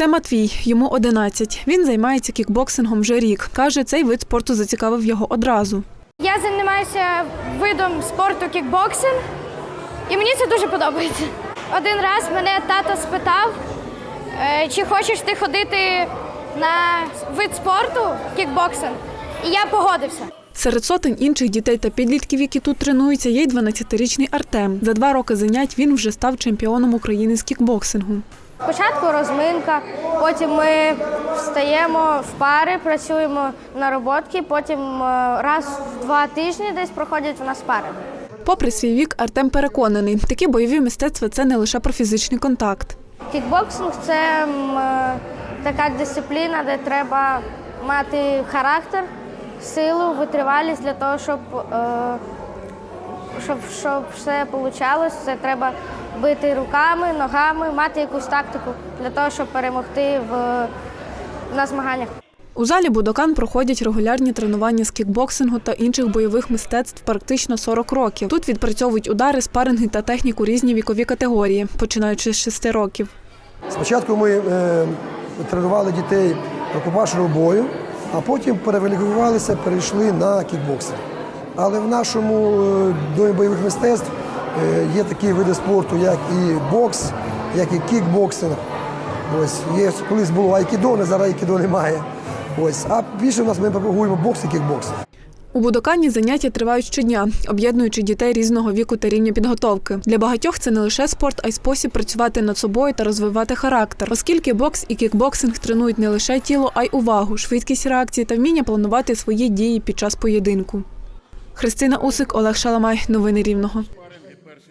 Це Матвій, йому 11. Він займається кікбоксингом вже рік. Каже, цей вид спорту зацікавив його одразу. Я займаюся видом спорту кікбоксинг, і мені це дуже подобається. Один раз мене тато спитав, е, чи хочеш ти ходити на вид спорту кікбоксинг, і я погодився. Серед сотень інших дітей та підлітків, які тут тренуються, є й 12-річний Артем. За два роки занять він вже став чемпіоном України з кікбоксингу. Спочатку розминка, потім ми встаємо в пари, працюємо на роботки, потім е, раз в два тижні десь проходять у нас пари. Попри свій вік, Артем переконаний, такі бойові мистецтва це не лише про фізичний контакт. Кікбоксинг це е, така дисципліна, де треба мати характер, силу, витривалість для того, щоб, е, щоб, щоб все вийшло. Це треба бити руками, ногами, мати якусь тактику для того, щоб перемогти в, на змаганнях. У залі Будокан проходять регулярні тренування з кікбоксингу та інших бойових мистецтв практично 40 років. Тут відпрацьовують удари, спаринги та техніку різні вікові категорії, починаючи з 6 років. Спочатку ми е, тренували дітей рукопашного бою, а потім перевалікувалися, перейшли на кікбоксинг. Але в нашому е, домі бойових мистецтв е, є такі види спорту, як і бокс, як і кікбоксинг. Ось є колись було айкідо, але зараз айкідо немає. Ось, а більше в нас ми пропагуємо бокс і кікбоксинг. У Будокані заняття тривають щодня, об'єднуючи дітей різного віку та рівня підготовки. Для багатьох це не лише спорт, а й спосіб працювати над собою та розвивати характер, оскільки бокс і кікбоксинг тренують не лише тіло, а й увагу, швидкість реакції та вміння планувати свої дії під час поєдинку. Христина Усик, Олег Шаламай. Новини Рівного.